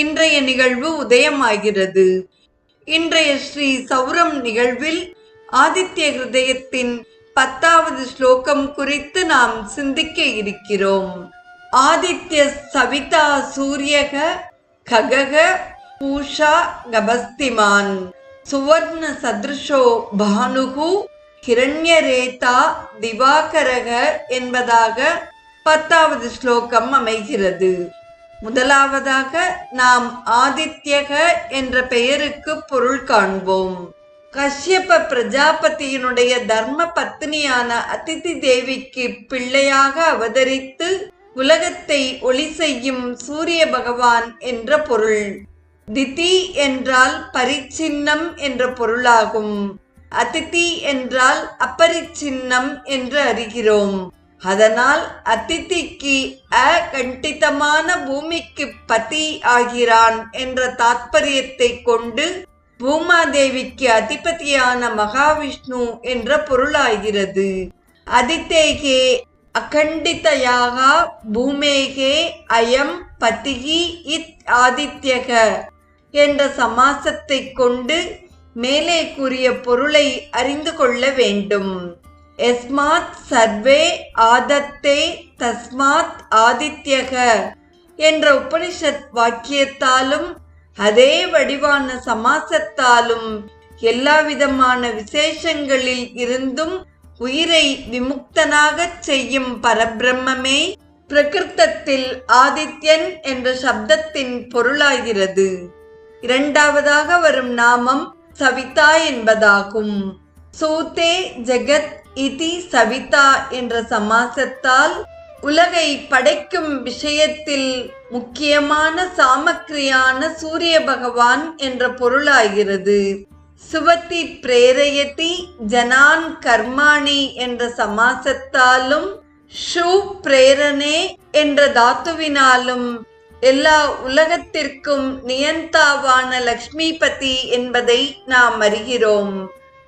இன்றைய நிகழ்வு உதயமாகிறது. இன்றைய ஸ்ரீ சௌரம் நிகழ்வில் ஆதித்ய ஹிருதயத்தின் பத்தாவது ஸ்லோகம் குறித்து நாம் சிந்திக்க இருக்கிறோம். ஆதித்ய சவிதா சூரியக ககக பூஷா கபஸ்திமான் சுவர்ண சதுருஷோ பானுகு ஹிரண்யரேதா திவாகரக என்பதாக பத்தாவது ஸ்லோகம் அமைகிறது. முதலாவதாக நாம் ஆதித்யக என்ற பெயருக்கு பொருள் காண்போம். கஷ்யப பிரஜாபதியினுடைய தர்ம பத்னியான அதிதி தேவிக்கு பிள்ளையாக அவதரித்து உலகத்தை ஒளி செய்யும் சூரிய பகவான் என்ற பொருள். திதி என்றால் பரிச்சின்னம் என்ற பொருளாகும். அதிதி என்றால் அப்பரிச்சின்னம் என்று அறிகிறோம். அதனால் அதிதிக்கு அகண்டிதமான பூமிக்கு பதி ஆகிறான் என்ற தாத்பரியத்தை கொண்டு பூமாதேவிக்கு அதிபதியான மகாவிஷ்ணு என்ற பொருளாகிறது. அதித்தேகே அகண்டிதயாக பூமேகே அயம் பதிகி இத் ஆதித்யக என்ற சமாசத்தை கொண்டு மேலே கூறிய பொருளை அறிந்து கொள்ள வேண்டும். எஸ்மாத் சர்வே ஆதத்தே தஸ்மாத் ஆதித்யக என்ற உபனிஷத் வாக்கியத்தாலும் அதே வடிவான சமாசத்தாலும் எல்லா விதமான விசேஷங்களில் இருந்தும் உயிரை விமுக்தனாகச் செய்யும் பரபிரம்மே பிரகிருத்தத்தில் ஆதித்யன் என்ற சப்தத்தின் பொருளாகிறது. இரண்டாவதாக வரும் நாமம் சவிதா என்பதாகும். சூதே ஜெகத் இதி சவிதா என்ற சமாசத்தால் உலகை படைக்கும் விஷயத்தில் முக்கியமான சாமக்கிரியான சூரிய பகவான் என்ற பொருளாகிறது. சுவத்தி பிரேரயதி ஜனான் கர்மாணி என்ற சமாசத்தாலும் ஷூ பிரேரணே என்ற தாத்துவினாலும் எல்லா உலகத்திற்கும் நியந்தாவான லக்ஷ்மிபதி என்பதை நாம் அறிகிறோம்.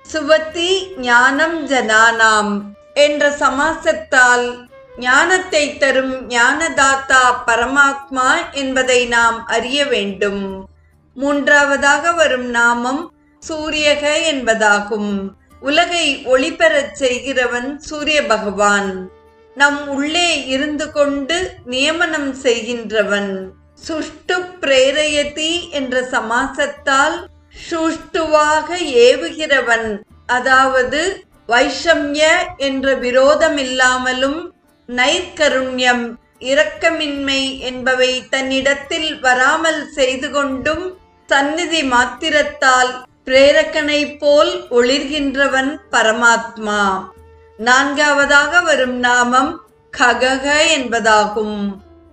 சுவத்தி ஞானம் ஜனானாம் என்ற சமாசத்தால் ஞானத்தை தரும் ஞானதாத்தா பரமாத்மா என்பதை நாம் அறிய வேண்டும். மூன்றாவதாக வரும் நாமம் சூரியக என்பதாகும். உலகை ஒளிபெறச் செய்கிறவன் சூரிய பகவான். நம் உள்ளே இருந்து கொண்டு நியமனம் செய்கின்றவன். சுஷ்டு பிரேரயதி என்ற சமாசத்தால் சுஷ்டுவாக ஏவுகிறவன். அதாவது வைஷம்ய என்ற விரோதமில்லாமலும் நைர்கருண்யம் இரக்கமின்மை என்பவை தன்னிடத்தில் வராமல் செய்து கொண்டும் சந்நிதி மாத்திரத்தால் பிரேரக்கனை போல் ஒளிர்கின்றவன் பரமாத்மா. நான்காவதாக வரும் நாமம் ககக என்பதாகும்.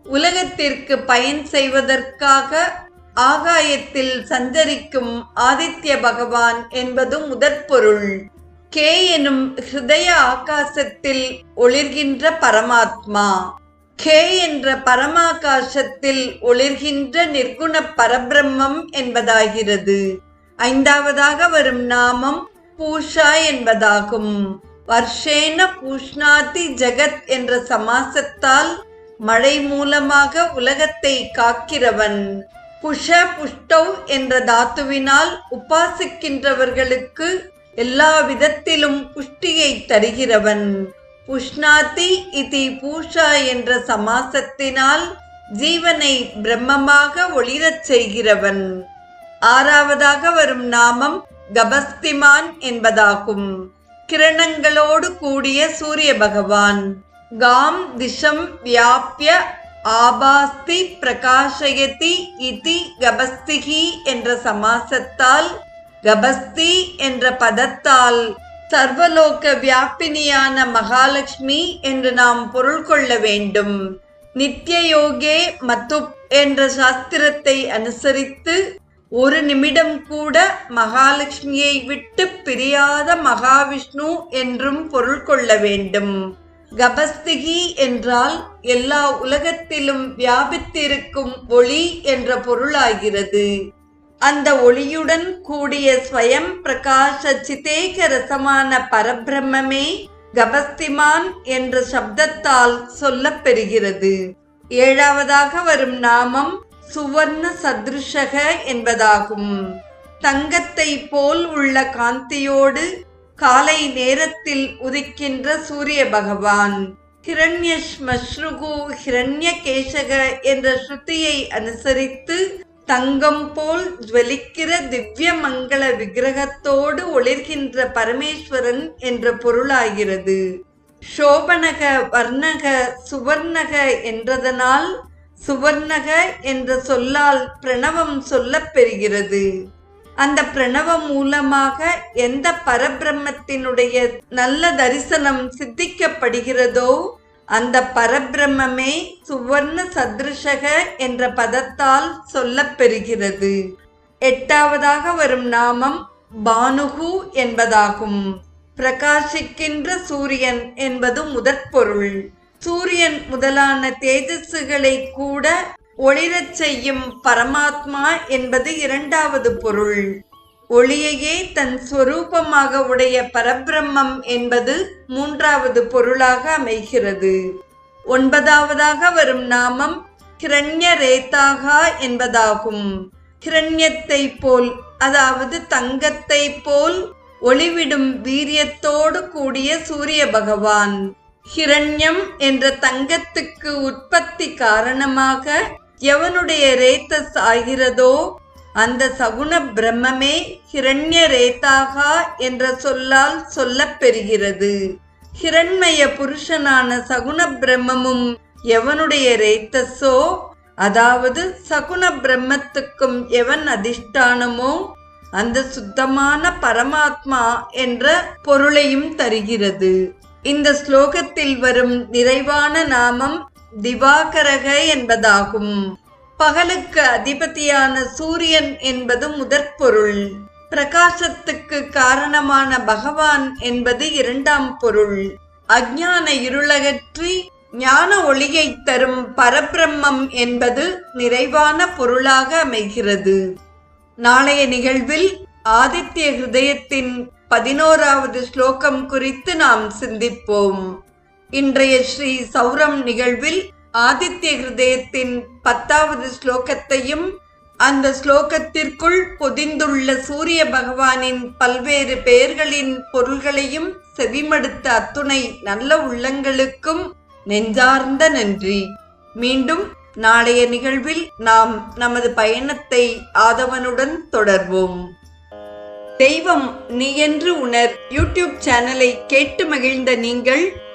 உலகத்திற்கு பயன் செய்வதற்காக ஆகாயத்தில் சஞ்சரிக்கும் ஆதித்ய பகவான் என்பது முதற்பொருள். கே எனும் ஹிருதய ஆகாசத்தில் ஒளிர்கின்ற பரமாத்மா. கே என்ற பரமாகாசத்தில் ஒளிர்கின்ற நிர்குண பரபிரம்மம் என்பதாகிறது. ஐந்தாவதாக வரும் நாமம் பூஷா என்பதாகும். வர்ஷேன பூஷ்ணாதி ஜெகத் என்ற சமாசத்தால் மழை மூலமாக உலகத்தை காக்கிறவன். புஷ புஷ்டவ் என்ற தாத்துவினால் உபாசிக்கின்றவர்களுக்கு எல்லா விதத்திலும் புஷ்டியை தருகிறவன். புஷ்ணாதி இதி பூஷா என்ற சமாசத்தினால் ஜீவனை பிரம்மமாக ஒளிரச் செய்கிறவன். ஆறாவதாக வரும் நாமம் கபஸ்திமான் என்பதாகும். கிரணங்களோடு கூடிய சூரிய பகவான். காம் திசம் வியாபிய ஆபாஸ்தி பிரகாஷயதி இதி கபஸ்திகி என்ற சமாசத்தால் கபஸ்தி என்ற பதத்தால் சர்வலோக வியாபினியான மகாலட்சுமி என்று நாம் பொருள் கொள்ள வேண்டும். நித்யயோகே மத்து என்ற சாஸ்திரத்தை அனுசரித்து ஒரு நிமிடம் கூட மகாலட்சுமியை விட்டு பிரியாத மகாவிஷ்ணு என்றும் பொருள் கொள்ள வேண்டும். கபஸ்திகி என்றால் எல்லா உலகத்திலும் வியாபித்திருக்கும் ஒளி என்ற பொருளாகிறது. அந்த ஒளியுடன் கூடிய ஸ்வயம் பிரகாச சிதேக ரசமான பரபிரம்மே கபஸ்திமான் என்ற சப்தத்தால் சொல்லப் பெறுகிறது. ஏழாவதாக வரும் நாமம் சுவர்ண சத்ருஷக என்பதாகும். தங்கத்தை போல் உள்ள காந்தியோடு காலை நேரத்தில் உதிக்கின்ற சூரிய பகவான். ஹிரண்யஸ்மஸ்ருகு ஹிரண்ய கேசக என்ற ஸ்ருதியை அனுசரித்து தங்கம் போல் ஜுவலிக்கிற திவ்ய மங்கள விக்கிரகத்தோடு ஒளிர்கின்ற பரமேஸ்வரன் என்ற பொருளாகிறது. சோபனக வர்ணக சுவர்ணக என்றதனால் சுவர்ணக என்ற சொல்லால் பிரணவம் சொல்லப் பெறுகிறது. அந்த பிரணவம் மூலமாக எந்த பரபிரம்மத்தினுடைய நல்ல தரிசனம் சித்திக்கப்படுகிறதோ அந்த பரபிரம்மே சுவர்ண சத்ருஷக என்ற பதத்தால் சொல்லப்பெறுகிறது. எட்டாவதாக வரும் நாமம் பானுகு என்பதாகும். பிரகாசிக்கின்ற சூரியன் என்பது முதற்பொருள். சூரியன் முதலான தேஜஸ்களை கூட ஒளிரச் செய்யும் பரமாத்மா என்பது இரண்டாவது பொருள். ஒளியையே தன் ஸ்வரூபமாக உடைய பரபிரம்மம் என்பது மூன்றாவது பொருளாக அமைகிறது. ஒன்பதாவதாக வரும் நாமம் கிரண்ய ரேதாகா என்பதாகும். கிரண்யத்தை போல் அதாவது தங்கத்தை போல் ஒளிவிடும் வீரியத்தோடு கூடிய சூரிய பகவான். ஹிரண்யம் என்ற தங்கத்துக்கு உற்பத்தி காரணமாக எவனுடைய ரேத்தஸ் ஆகிறதோ அந்த சகுண பிரம்மமே ஹிரண்ய ரேத்தாகா என்ற சொல்லால் சொல்லப் பெறுகிறது ஹிரண்மய புருஷனான சகுண பிரம்மமும் எவனுடைய ரேத்தஸோ அதாவது சகுண பிரம்மத்துக்கும் எவன் அதிஷ்டானமோ அந்த சுத்தமான பரமாத்மா என்ற பொருளையும் தருகிறது. இந்த ஸ்லோகத்தில் வரும் நிறைவான நாமம் திவாகரக என்பதாகும். பகலுக்கு அதிபதியான சூரியன் என்பது முதற்பொருள். பிரகாசத்துக்கு காரணமான பகவான் என்பது இரண்டாம் பொருள். அஜான இருளகற்றி ஞான ஒளியை தரும் பரபிரம்மம் என்பது நிறைவான பொருளாக அமைகிறது. நாளைய நிகழ்வில் ஆதித்ய ஹிருதயத்தின் பதினோராவது ஸ்லோகம் குறித்து நாம் சிந்திப்போம். இன்றைய ஸ்ரீ சௌரம் நிகழ்வில் ஆதித்ய ஹிருதயத்தின் பத்தாவது ஸ்லோகத்தையும் அந்த ஸ்லோகத்திற்குள் பொதிந்துள்ள சூரிய பகவானின் பல்வேறு பெயர்களின் பொருள்களையும் செவிமடுத்த அத்துணை நல்ல உள்ளங்களுக்கும் நெஞ்சார்ந்த நன்றி. மீண்டும் நாளைய நிகழ்வில் நாம் நமது பயணத்தை ஆதவனுடன் தொடர்வோம். தெய்வம் நீ என்று உணர் யூடியூப் சேனலை கேட்டு மகிழ்ந்த நீங்கள்